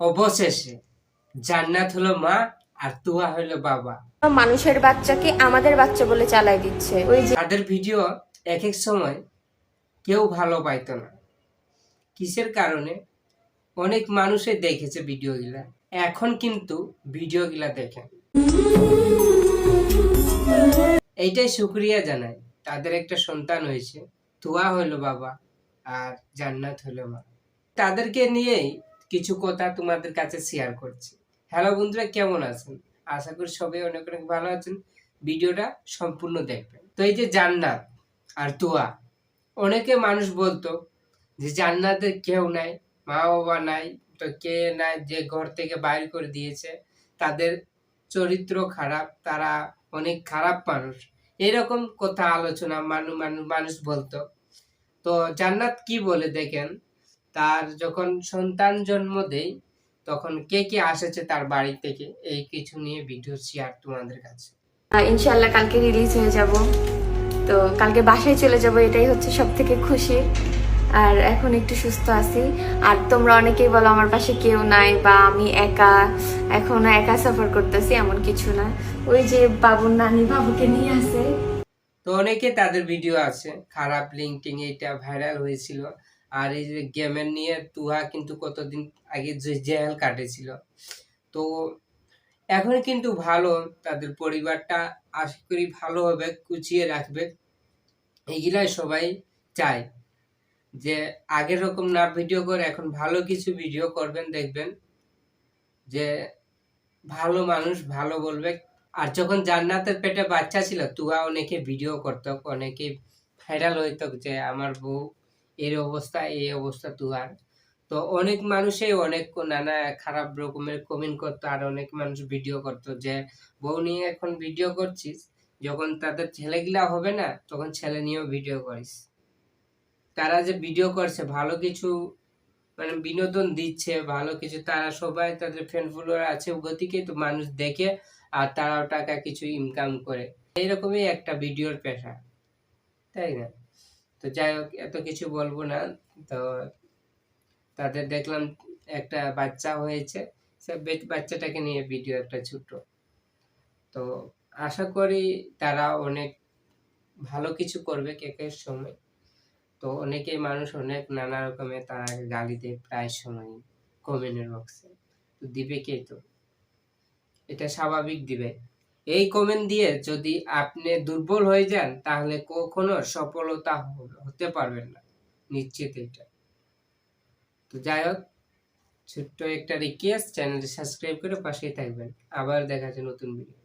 অবশেষে। জান্নাত হলো মা আর তুয়া হলো বাবা। মানুষের বাচ্চাকে আমাদের বাচ্চা বলে চালাই দিচ্ছে। ওই যে তাদের ভিডিও এক এক সময় কেউ ভালো পাইতো না। কিসের কারণে? অনেক মানুষে দেখেছে ভিডিও ভিডিওগুলা। এখন কিন্তু ভিডিও ভিডিওগুলা দেখেন। এইটাই শুক্রিয়া জানাই। তাদের একটা সন্তান হয়েছে। তুয়া হলো বাবা আর জান্নাত হলো মা। তাদেরকে নিয়েই কিছু কথা তোমাদের কাছে শেয়ার করছি। হ্যালো বন্ধুরা, কেমন আছেন? আশা করি সবাই অনেক অনেক ভালো আছেন। ভিডিওটা সম্পূর্ণ দেখবেন। তো এই যে জান্নাত আর তুয়া অনেকে মানুষ বলতো যে জান্নাতের কেউ নাই মা বাবা নাই, তো কে নাই যে ঘর থেকে বাইর করে দিয়েছে, তাদের চরিত্র খারাপ, তারা অনেক খারাপ মানুষ। এরকম কথা আলোচনা মানুষ মানুষ মানুষ বলতো। তো জান্নাত কি বলে দেখেন? তার যখন সন্তান জন্ম দেয় তখন কে কে আসেছে তার বাড়ি থেকে এই কিছু নিয়ে ভিডিও শেয়ার তোমাদের কাছে। ইনশাল্লাহ কালকে রিলিজ হয়ে যাব। তো কালকে বাসায় চলে যাব এটাই হচ্ছে সব থেকে খুশি। আর এখন একটু সুস্থ আছি। আর তোমরা অনেকেই বলো আমার পাশে কেউ নাই বা আমি একা এখন একা সফর করতেছি এমন কিছু না। ওই যে বাবুর নানি বাবুকে নিয়ে আসে তো অনেকে তাদের ভিডিও আছে খারাপ লিঙ্কিং এটা ভাইরাল হয়েছিল। আর এই যে গেমের নিয়ে তুহা কিন্তু কতদিন আগে যে জেল কাটেছিল। তো এখন কিন্তু ভালো, তাদের পরিবারটা আশা করি ভালো হবে কুচিয়ে রাখবে। এগুলাই সবাই চায় যে আগের রকম না ভিডিও করে এখন ভালো কিছু ভিডিও করবেন, দেখবেন যে ভালো মানুষ ভালো বলবে। আর যখন জান্নাতের পেটে বাচ্চা ছিল তুয়া অনেকে ভিডিও করতো, অনেকে ভাইরাল হইতো যে আমার বউ এর অবস্থা, এই অবস্থা তুয়ার তো অনেক মানুষই অনেক নানা খারাপ রকমের কমেন্ট করতো আর অনেক মানুষ ভিডিও করতো যে, বউ নিয়ে এখন ভিডিও করছিস? যখন তাদের ছেলেগুলা হবে না, তখন ছেলে নিয়েও ভিডিও করিস। তারা যে ভিডিও করছে, ভালো কিছু মানে বিনোদন দিচ্ছে, ভালো কিছু। তারা সবাই তাদের ফ্রেন্ড ফলোয়ার আছে গতিকে তো মানুষ দেখে আর তারাও টাকা কিছু ইনকাম করে। এইরকমই একটা ভিডিওর পেশা, তাই না? তো যাই হোক, এত কিছু বলব না। তো তাদের দেখলাম একটা বাচ্চা হয়েছে, সে বাচ্চাটাকে নিয়ে ভিডিও একটা ছোট তো আশা করি তারা অনেক ভালো কিছু করবে কেকের সময়। তো অনেকেই মানুষ অনেক নানা রকমের তারা গালি দেয় প্রায় সময় কমেন্টের বক্সে তো দিবে কে তো? এটা স্বাভাবিক দিবে। এই কমেন্ট দিয়ে যদি আপনি দুর্বল হয়ে যান, তাহলে কখনো সফলতা হতে পারবেন না। নিশ্চিত এটা। তো যাই হোক, ছোট্ট একটা রিকোয়েস্ট চ্যানেলটি সাবস্ক্রাইব করে পাশেই থাকবেন। আবার দেখা যাচ্ছে নতুন ভিডিও